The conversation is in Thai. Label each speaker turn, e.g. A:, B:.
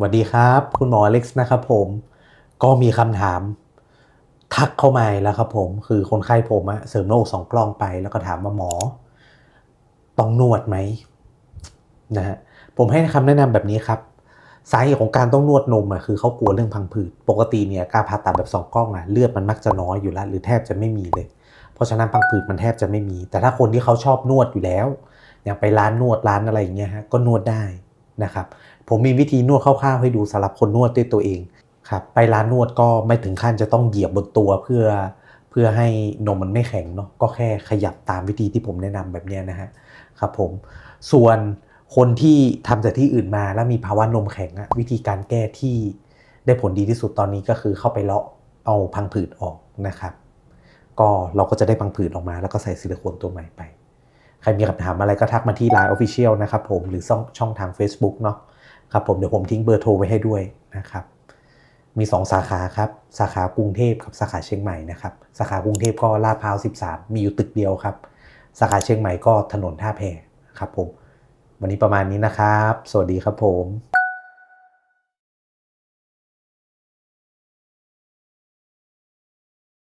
A: สวัสดีครับ คุณหมออเล็กซ์นะครับผมก็มีคำถาม ทักเข้ามาแล้วครับผม คือคนไข้ผมอะเสริมหน้าอกสองกล้องไป แล้วก็ถามว่าหมอ ต้องนวดไหมนะฮะผมให้คำแนะนำแบบนี้ครับสาเหตุของการต้องนวดนมอะคือเขากลัวเรื่องพังผืดปกติเนี่ยการผ่าตัดแบบสองกล้องอะเลือดมันมักจะน้อยอยู่แล้วหรือแทบจะไม่มีเลย เพราะฉะนั้นพังผืดมันแทบจะไม่มี แต่ถ้าคนที่เขาชอบนวดอยู่แล้ว อย่างไปร้านนวดร้านอะไรอย่างเงี้ยฮะก็นวดได้ นะครับ ผมมีวิธีนวดคร่าวๆให้ดูสำหรับคนนวดด้วยตัวเองครับไปร้านนวดก็ไม่ถึงขั้นจะต้องเหยียบบนตัวเพื่อเพื่อให้นมมันไม่แข็งเนาะก็แค่ขยับตามวิธีที่ผมแนะนำแบบนี้นะฮะครับผมส่วนคนที่ทำจากที่อื่นมาแล้วมีภาวะนมแข็งอะวิธีการแก้ที่ได้ผลดีที่สุดตอนนี้ก็คือเข้าไปเลาะเอาพังผืดออกนะครับ ก็เราก็จะได้พังผืดออกมา แล้วก็ใส่ซิลิโคนตัวใหม่ไป รมีคำถามอะไรก็ทักมาที่ Line Official นะครับผมหรือช่องช่องทาง Facebook เนาะครับผมเดี๋ยวผมทิ้งเบอร์โทรไว้ให้ด้วยนะครับ มี 2 สาขาครับ สาขากรุงเทพกับสาขาเชียงใหม่นะครับ สาขากรุงเทพก็ลาดพร้าว 13 มีอยู่ตึกเดียวครับ สาขาเชียงใหม่ก็ถนนท่าแพครับผม วันนี้ประมาณนี้นะครับ สวัสดีครับผม